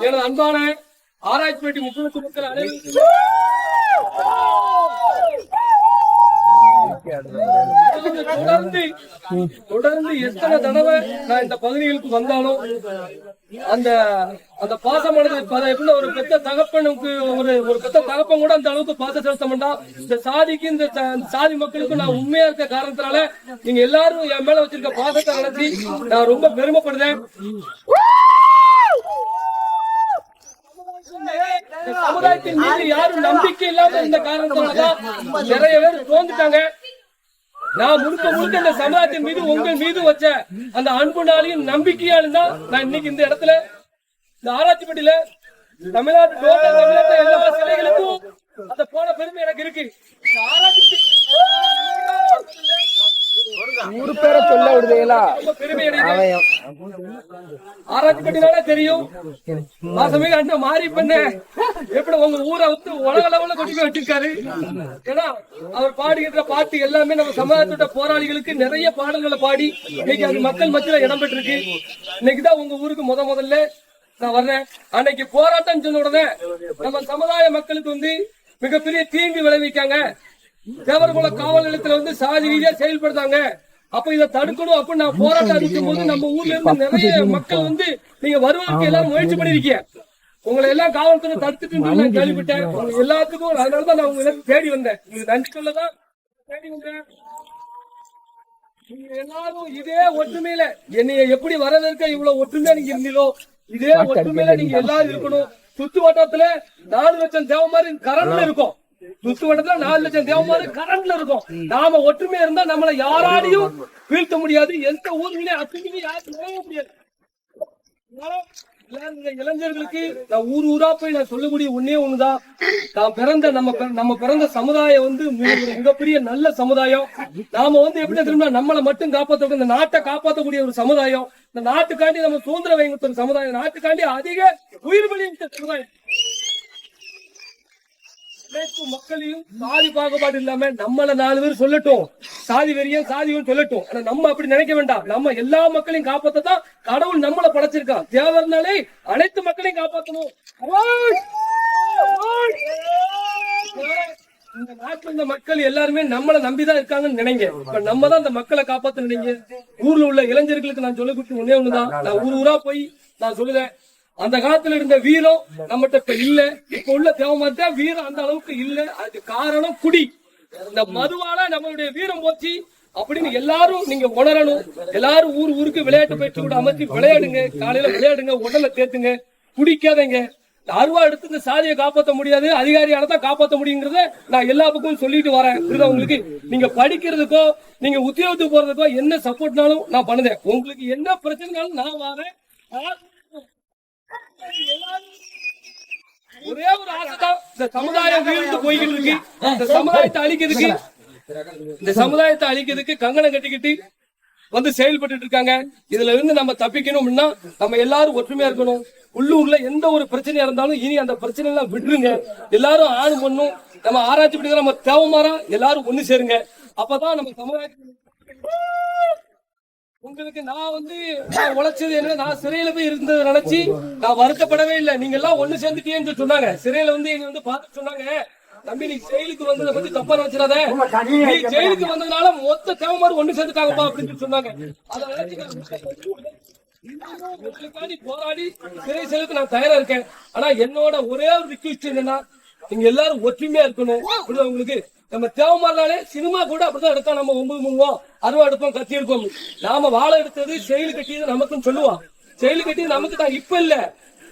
எனது அன்பான ஆராய்ச்சிப்பேட்டை முக்கியத்துவ மக்கள் அனைவருக்கும். தொடர்ந்து தொடர்ந்து எத்தனை தடவை நான் இந்த பகுதிகளுக்கு வந்தாலும் அந்த அந்த பாசமானது பல எப்படி ஒரு பெத்த தகப்பனுக்கு ஒரு ஒரு பெத்த தகப்பன் கூட அந்த அளவுக்கு பாச செலுத்த மாட்டான் இந்த சாதிக்கு இந்த சாதி மக்களுக்கு நான் உண்மையா இருக்க காரணத்தினால நீங்க எல்லாரும் என் மேல வச்சிருக்க பாசத்தை நடத்தி நான் ரொம்ப பெருமைப்படுறேன். சமுதாயத்தின் மீது யாரும் நம்பிக்கை இல்லாம இருந்த காரணத்தினாலதான் நிறைய பேர் தோந்துட்டாங்க. நான் முழுக்க முழுக்க இந்த சமுதாயத்தின் மீது உங்கள் மீது வச்ச அந்த அன்புனாலையும் நம்பிக்கையாலும் தான் நான் இன்னைக்கு இந்த இடத்துல இந்த ஆராய்ச்சிப்பட்டியில தமிழ்நாட்டு எல்லா சிலைகளுக்கும் அந்த போன பெருமை எனக்கு இருக்கு. இந்த ஊரு பேரை சொல்ல விடுதீங்களா? பெருமை ஆராய்ச்சி ஆராய்ச்சிப்பட்டினாலே தெரியும். மாசமே அண்ணா மாறி பண்ண. எப்படி உங்க ஊரை வந்து உலக லெவல்ல கொண்டு போய் வச்சிருக்காரு? ஏன்னா அவர் பாடுகின்ற பாட்டு எல்லாமே நம்ம சமுதாயத்தோட போராளிகளுக்கு நிறைய பாடல்களை பாடி இன்னைக்கு அது மக்கள் மத்தியில இடம் பெற்றிருக்கு இன்னைக்குதான் உங்க ஊருக்கு முத முதல்ல நான் வர்றேன். அன்னைக்கு போராட்டம் சொன்ன உடனே நம்ம சமுதாய மக்களுக்கு வந்து மிகப்பெரிய தீங்கு விளைவிக்காங்க. தேவர்குல காவல் நிலையத்துல வந்து சாதி ரீதியா செயல்படுத்தாங்க. அப்ப இதை தடுக்கணும். அப்படின்னு நான் போராட்டம் அறிவிக்கும் போது நம்ம ஊர்ல இருந்து நிறைய மக்கள் வந்து நீங்க வருவதற்கு எல்லாம் முயற்சி பண்ணிருக்கீங்க. உங்களை எல்லாம் காவல்துறை தடுத்துட்டு நான் கேள்விப்பட்டேன். உங்க எல்லாத்துக்கும் அதனாலதான் நான் உங்களை தேடி வந்தேன். நீங்க நன்றி சொல்லதான் தேடி வந்தேன். நீங்க எல்லாரும் இதே ஒற்றுமையில என்னைய எப்படி வரவேற்க இவ்வளவு ஒற்றுமையா நீங்க இருந்தீங்களோ இதே ஒற்றுமையில நீங்க எல்லாரும் இருக்கணும். சுத்து வட்டத்துல நாலு லட்சம் தேவமாரி கரண்ட்ல இருக்கும். சுத்து வட்டத்துல நாலு லட்சம் தேவமாரி கரண்ட்ல இருக்கும். நாம ஒற்றுமையா இருந்தா நம்மள யாராலையும் வீழ்த்த முடியாது. எந்த ஊர்லயும் அத்துமையும் யாரும் நுழைய முடியாது. இளைஞர்களுக்கு நான் ஊர் ஊரா போய் நான் சொல்லக்கூடிய ஒண்ணே ஒண்ணுதான். நான் பிறந்த நம்ம நம்ம பிறந்த சமுதாயம் வந்து மிகப்பெரிய நல்ல சமுதாயம். நாம வந்து எப்படி தெரியுமா? நம்மளை மட்டும் காப்பாற்ற இந்த நாட்டை காப்பாற்றக்கூடிய ஒரு சமுதாயம். இந்த நாட்டுக்காண்டி நம்ம சுதந்திரம் ஒரு சமுதாயம். நாட்டுக்காண்டி அதிக உயிர் பலியிட்ட சமுதாயம். அனைத்து மக்களையும் சாதி பாகுபாடு இல்லாம நம்மள நாலு பேர் சொல்லட்டும். சாதி வெறியும் சாதி சொல்லட்டும். ஆனா நம்ம அப்படி நினைக்க வேண்டாம். நம்ம எல்லா மக்களையும் காப்பாத்த தான் கடவுள் நம்மள படைச்சிருக்கான். தேவர்னாலே அனைத்து மக்களையும் காப்பாத்தணும். இந்த நாட்டுல இந்த மக்கள் எல்லாருமே நம்மள நம்பிதான் இருக்காங்கன்னு நினைங்க. இப்ப நம்ம தான் இந்த மக்களை காப்பாத்த நினைங்க. ஊர்ல உள்ள இளைஞர்களுக்கு நான் சொல்லக்கூடிய ஒன்னே ஒண்ணுதான். நான் ஊர் ஊரா போய் நான் சொல்லுவேன். அந்த காலத்துல இருந்த வீரம் நம்மகிட்ட இப்ப இல்ல. இப்ப உள்ள தேவமாத்த வீரம் அந்த அளவுக்கு இல்ல. அதுக்கு காரணம் குடி. இந்த மதுவால நம்மளுடைய வீரம் போச்சு. அப்படின்னு எல்லாரும் நீங்க உணரணும். எல்லாரும் ஊர் ஊருக்கு விளையாட்டு பயிற்சி கூட அமைச்சு விளையாடுங்க. காலையில விளையாடுங்க உடலை தேத்துங்க. குடிக்காதங்க. அருவா எடுத்து இந்த சாதியை காப்பாற்ற முடியாது. அதிகாரியால தான் காப்பாற்ற முடியுங்கிறத நான் எல்லா பக்கமும் சொல்லிட்டு வரேன். உங்களுக்கு? நீங்க படிக்கிறதுக்கோ நீங்க உத்தியோகத்துக்கு போறதுக்கோ என்ன சப்போர்ட்னாலும் நான் பண்ணுதேன். உங்களுக்கு என்ன பிரச்சனைனாலும் நான் வரேன். ஒரே ஒரு ஆசைதான். இந்த சமுதாயம் வீழ்ந்து போய்கிட்டு இருக்கு இந்த சமுதாயத்தை அழிக்கிறதுக்கு இந்த சமுதாயத்தை அழிக்கிறதுக்கு கங்கணம் கட்டிக்கிட்டு வந்து செயல்பட்டு இருக்காங்க. இதுல இருந்து நம்ம தப்பிக்கணும்னா நம்ம எல்லாரும் ஒற்றுமையா இருக்கணும். உள்ளூர்ல எந்த ஒரு பிரச்சனையா இருந்தாலும் இனி அந்த பிரச்சனை எல்லாம் விட்டுருங்க. எல்லாரும் ஆணு பண்ணும் நம்ம ஆராய்ச்சி பண்ணி நம்ம தேவமாரா எல்லாரும் ஒண்ணு சேருங்க. அப்பதான் நம்ம சமுதாயத்துக்கு உங்களுக்கு நான் வந்து நான் உழைச்சது என்ன நான் சிறையில போய் இருந்ததை நினைச்சு நான் வருத்தப்படவே இல்லை. நீங்க எல்லாம் ஒண்ணு சேர்ந்துட்டேன்னு சொன்னாங்க. சிறையில வந்து எங்க வந்து பார்த்து சொன்னாங்க. தம்பி நீ ஜெயிலுக்கு வந்ததை பத்தி தப்பா நினைச்சிடாத. நீ ஜெயிலுக்கு வந்ததுனால மொத்த தேவமாறு ஒண்ணு சேர்ந்துட்டாங்கப்பா அப்படின்னு சொன்னாங்க. அதை நினைச்சு போராடி சிறை செல்லுக்கு நான் தயாரா இருக்கேன். ஆனா என்னோட ஒரே ஒரு ரிக்வெஸ்ட் என்னன்னா நீங்க எல்லாரும் ஒற்றுமையா இருக்கணும். உங்களுக்கு? நம்ம தேவமாரினாலே சினிமா கூட அப்படிதான் எடுத்தா நம்ம ஒன்பது மூவோம் அறுவா எடுப்போம் கத்தி எடுப்போம். நாம வாழை எடுத்தது செயல் கட்டியது நமக்குன்னு சொல்லுவான். செயல் கட்டியது நமக்கு தான் இப்ப இல்ல.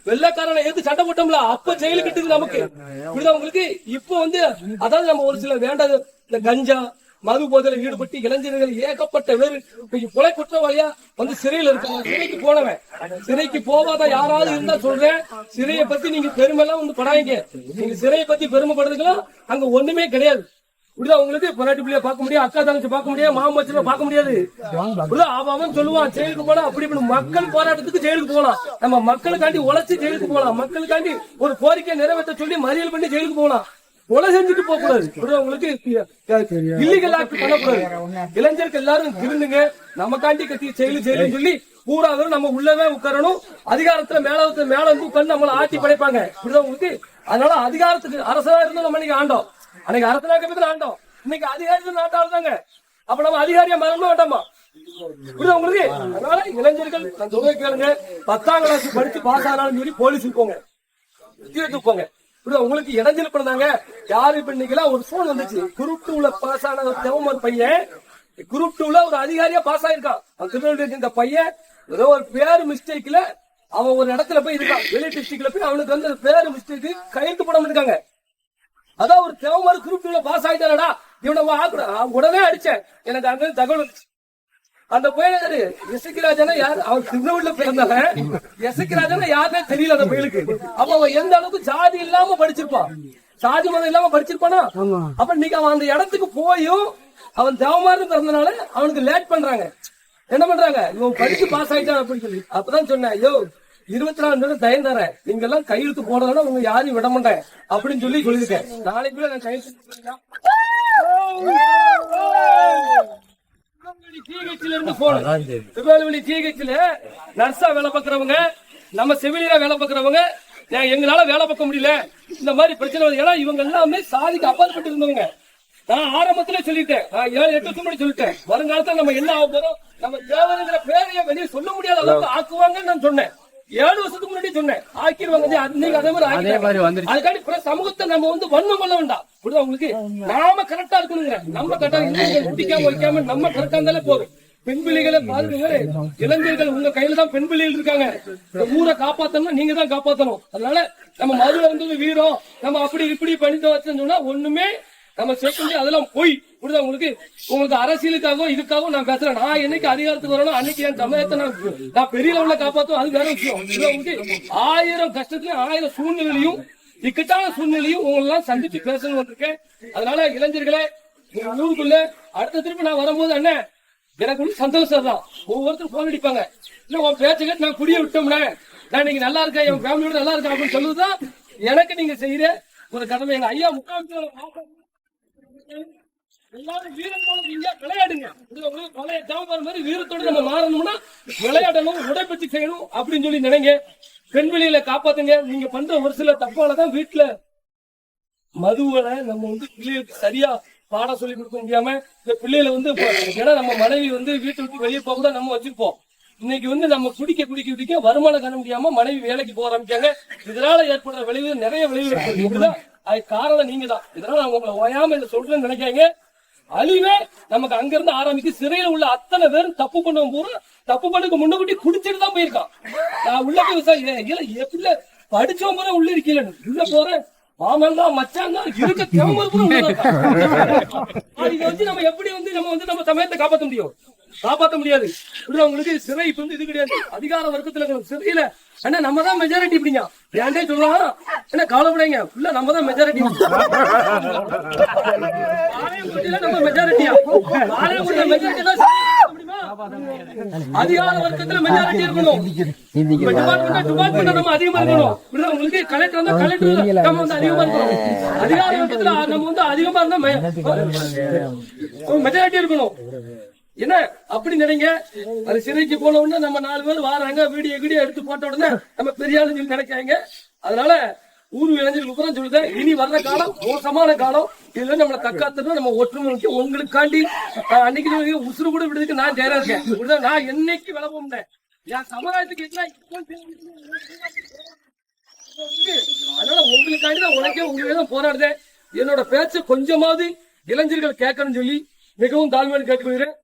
வெள்ளக்காரனை எது சண்டை போட்டோம்ல அப்ப செயல் கட்டியது நமக்கு. இப்படிதான் உங்களுக்கு இப்ப வந்து அதாவது நம்ம ஒரு சில வேண்டாத இந்த கஞ்சா மது போதையில ஈடுபட்டு இளைஞர்கள் ஏகப்பட்ட பேர் இன்னைக்கு கொலை குற்றவாளியா வந்து சிறையில இருக்காங்க சிறைக்கு போனவன். சிறைக்கு போகாத யாராவது இருந்தா சொல்றேன். சிறையை பத்தி நீங்க பெருமை எல்லாம் வந்து படாங்க நீங்க சிறையை பத்தி பெருமைப்படுறதுக்கெல்லாம் அங்க ஒண்ணுமே கிடையாது. புரியுதா உங்களுக்கு பொராட்டி பிள்ளைய பார்க்க முடியும் அக்கா தங்கச்சி பார்க்க முடியாது மாமா வச்சு பார்க்க முடியாது. புரியுதா அவன் சொல்லுவான் ஜெயிலுக்கு போனா அப்படி இப்படி மக்கள் போராட்டத்துக்கு ஜெயிலுக்கு போகலாம். நம்ம மக்களுக்காண்டி உழைச்சு ஜெயிலுக்கு போகலாம். மக்களுக்காண்டி ஒரு கோரிக்கை நிறைவேற்ற சொல்லி மறியல் பண்ணி ஜெயிலுக்கு போகலாம். கொலை செஞ்சுட்டு போக கூடாது புரியுதா உங்களுக்கு இல்லீகல் ஆக்ட் பண்ணக்கூடாது. இளைஞர்கள் எல்லாரும் திருந்துங்க. நமக்காண்டி கத்தி செயலு செயலுன்னு சொல்லி பூரா நம்ம உள்ளவே உட்காரணும். அதிகாரத்துல மேல வந்து- மேல வந்து உட்கார்ந்து நம்மள ஆட்சி படைப்பாங்க. புரியுதா உங்களுக்கு அதனால அதிகாரத்துக்கு அரசா இருந்து நம்ம இன்னைக்கு ஆண்டோம். அன்னைக்கு அரசனாக்கத்துல ஆண்டோம். இன்னைக்கு அதிகாரத்தில் நாட்டாள் தாங்க அப்ப நம்ம அதிகாரியா மறந்து வேண்டாமா? புரியுதா உங்களுக்கு? அதனால இளைஞர்கள் நான் சொல்ல கேளுங்க. பத்தாம் கிளாஸ் படிச்சு பாஸ் ஆனாலும் சரி போலீஸுக்கு போங்க போங்க புரியுதா? உங்களுக்கு இடைஞ்சல் பண்ணாங்க யாரு இப்ப இன்னைக்கு ஒரு போன் வந்துச்சு. குரூப் டூல பாஸ் ஆன தேவமர் பையன். குரூப் டூல ஒரு அதிகாரியா பாஸ் ஆயிருக்கான். அவன் திருநெல்வேலி இந்த பையன் ஏதோ ஒரு பேர் மிஸ்டேக்ல அவன் ஒரு இடத்துல போய் இருக்கான். வெளி டிஸ்ட்ரிக்ட்ல போய் அவனுக்கு வந்து பேர் மிஸ்டேக் கையெழுத்து போடாம இருக்காங்க. அதான் ஒரு தேவமர் குரூப் டூல பாஸ் ஆயிட்டாரடா இவனை உடனே அடிச்சேன். எனக்கு அங்க தகவல் வந்துச்சு. அந்த புயலாரு எசக்கிராஜனா யார்? அவன் திருநெல்வேலியில பிறந்தவன். எசக்கிராஜனா யாருன்னே தெரியல அந்த புயலுக்கு. அப்ப அவன் எந்த அளவுக்கு ஜாதி இல்லாம படிச்சிருப்பான். சாதி மதம் இல்லாம படிச்சிருப்பானா? அப்ப இன்னைக்கு அவன் அந்த இடத்துக்கு போயும் அவன் தேவமாரு பிறந்தனால அவனுக்கு லேட் பண்றாங்க. என்ன பண்றாங்க? இவன் படிச்சு பாஸ் ஆயிட்டான் அப்படின்னு சொல்லி. அப்பதான் சொன்னேன் ஐயோ இருபத்தி நாலு நேரம் தயம் தரேன். நீங்க எல்லாம் கையெழுத்து போடலன்னா உங்க யாரையும் விட மாட்டேன். அப்படின்னு சொல்லி சொல்லியிருக்கேன். நாளைக்குள்ள நான் கையெழுத்து THல இருந்து போன் திருநெல்வேலி THல நர்ஸா வேலை பார்க்கறவங்க நம்ம செவிலியரா வேலை பார்க்கறவங்க எங்களால வேலை பார்க்க முடியல. இந்த மாதிரி பிரச்சனை ஏன்னா இவங்க எல்லாமே சாதிக்கு அப்பாற்பட்டு இருந்தவங்க. நான் ஆரம்பத்திலே சொல்லிட்டேன். நான் ஏழு எட்டு வருஷம் சொல்லிட்டேன். வருங்காலத்துல நம்ம என்ன ஆக போறோம்? நம்ம தேவனுங்கிற பேரைய வெளியே சொல்ல முடியாத அளவுக்கு ஆக்குவாங்கன்னு நான் சொன்னேன். ஏழு வருஷத்துக்கு முன்னாடி சொன்னேன். ஆக்கிடுவாங்க அன்னைக்கு அதே மாதிரி ஆக்கிட்டாங்க. அதுக்காண்டி பிற சமூகத்தை நம்ம வந்து வன்மம் பண்ண வேண்டாம். புரியுதா உங்களுக்கு? நாம கரெக்டா இருக்கணுங்க. நம்ம கரெக்டா பிடிக்காம வைக்காம நம்ம கரெக்டா இருந்தாலே போதும். பெண் பிள்ளைகளை பாருங்க இளைஞர்கள் உங்க கையில தான் பெண் பிள்ளைகள் இருக்காங்க ஊரை காப்பாத்தணும் நீங்க தான் காப்பாத்தணும். அதனால நம்ம மதுரை வந்து வீரம். நம்ம அப்படி இப்படி பண்ணிட்டு வச்சோம்னு சொன்னா ஒண்ணுமே நம்ம சேர்க்க அதெல்லாம் போய் புரியுதா உங்களுக்கு உங்களுக்கு அரசியலுக்காகவும் இதுக்காகவும் நான் பேசுறேன். நான் என்னைக்கு அதிகாரத்துக்கு வரணும் அன்னைக்கு என் சமயத்தை நான் நான் பெரிய லெவல்ல காப்பாத்தும் அது வேற விஷயம். உங்களுக்கு ஆயிரம் கஷ்டத்துலயும் ஆயிரம் சூழ்நிலையும் இக்கட்டான சூழ்நிலையும் உங்களெல்லாம் சந்திச்சு பேசணும் இருக்கேன் அதனால இளைஞர்களே உங்க ஊருக்குள்ள அடுத்த திருப்பி நான் வரும்போது என்ன? எனக்கு வந்து சந்தோஷம் தான். ஒவ்வொருத்தரும் போன் அடிப்பாங்க. இல்ல உன் பேச்ச கேட்டு நான் குடிய விட்டோம்னே. நான் இன்னைக்கு நல்லா இருக்கேன் என் ஃபேமிலியோட நல்லா இருக்கேன் அப்படின்னு சொல்லுதுதான் எனக்கு நீங்க செய்யற ஒரு கடமை. எங்க ஐயா முக்கால் எல்லாரும் வீரம் போல நீங்க விளையாடுங்க உங்களுக்கு பழைய தேவைப்படுற மாதிரி வீரத்தோட நம்ம மாறணும்னா விளையாடணும் உடற்பயிற்சி செய்யணும் அப்படின்னு சொல்லி நினைங்க. பெண் வெளியில காப்பாத்துங்க. நீங்க பண்ற ஒரு சில தப்பாலதான் வீட்டுல மதுவனை நம்ம வந்து பிள்ளைகளுக்கு சரியா பாடம் சொல்லி கொடுக்க முடியாம இந்த பிள்ளைகளை வந்து ஏன்னா நம்ம மனைவி வந்து வீட்டு விட்டு வெளியே போக தான் நம்ம வச்சிருப்போம். இன்னைக்கு வந்து நம்ம குடிக்க குடிக்க குடிக்க வருமானம் காண முடியாம மனைவி வேலைக்கு போக ஆரம்பிச்சாங்க. இதனால ஏற்படுற விளைவு நிறைய விளைவு அது காரணம் நீங்க தான் இதெல்லாம் நான் உங்களை ஓயாம இதை சொல்றேன்னு நினைக்காங்க அழிவே நமக்கு அங்க இருந்து ஆரம்பிச்சு சிறையில உள்ள அத்தனை பேரும் தப்பு பண்ணவன் பூரா தப்பு பண்ணுக்கு முன்னகுட்டி குடிச்சிட்டு தான் போயிருக்கான். நான் உள்ள போய் விசாரி இல்ல எப்படி படிச்சவன் பூரா உள்ள இருக்கீங்களே உள்ள போறேன். மாமன் தான் மச்சான் தான். இருக்க உள்ள. இதை வச்சு நம்ம எப்படி வந்து நம்ம வந்து நம்ம சமயத்தை காப்பாத்த முடியும்? காப்பாத்த முடியாது. இப்படி உங்களுக்கு சிறை இப்ப வந்து இது கிடையாது. அதிகார வர்க்கத்துல சிறையில அண்ணா நம்ம தான் மெஜாரிட்டி இப்படிங்க ஏன்டே சொல்லலாம் என்ன கவலைப்படாங்க ஃபுல்லா நம்ம தான் மெஜாரிட்டி நம்ம மெஜாரிட்டியா மெஜாரிட்டி தான்? அதிகார வர்க்கத்துல மெஜாரிட்டி இருக்கணும் டிபார்ட்மெண்ட் டிபார்ட்மெண்ட் நம்ம அதிகமா இருக்கணும். உங்களுக்கு கலெக்டர் வந்தா கலெக்டர் நம்ம வந்து அதிகமா இருக்கணும். அதிகார வர்க்கத்துல நம்ம வந்து அதிகமா இருந்தா மெஜாரிட்டி இருக்கணும்? என்ன? அப்படி நினைங்க. அது சிறைக்கு போன உடனே நம்ம நாலு பேர் வாராங்க. வீடியோ வீடியோ எடுத்து போட்ட உடனே நம்ம பெரிய ஆளுன்னு நினைக்காங்க. அதனால ஊர் இளைஞர்களுக்கு அப்புறம் சொல்லுது இனி வர்ற காலம் மோசமான காலம். இதுல நம்மளை தக்காத்தணும் நம்ம ஒற்றுமை முக்கியம் உங்களுக்காண்டி அன்னைக்கு உசுறு கூட விடுறதுக்கு நான் தயாரா இருக்கேன். நான் என்னைக்கு விளம்ப முடியேன் என் சமுதாயத்துக்கு அதனால உங்களுக்காண்டி தான் உனக்கே உங்களுக்கு தான் போராடுதேன். என்னோட பேச்சை கொஞ்சமாவது இளைஞர்கள் கேட்கணும்னு சொல்லி மிகவும் தாழ்மையோடு கேட்டுக்கொள்கிறேன்.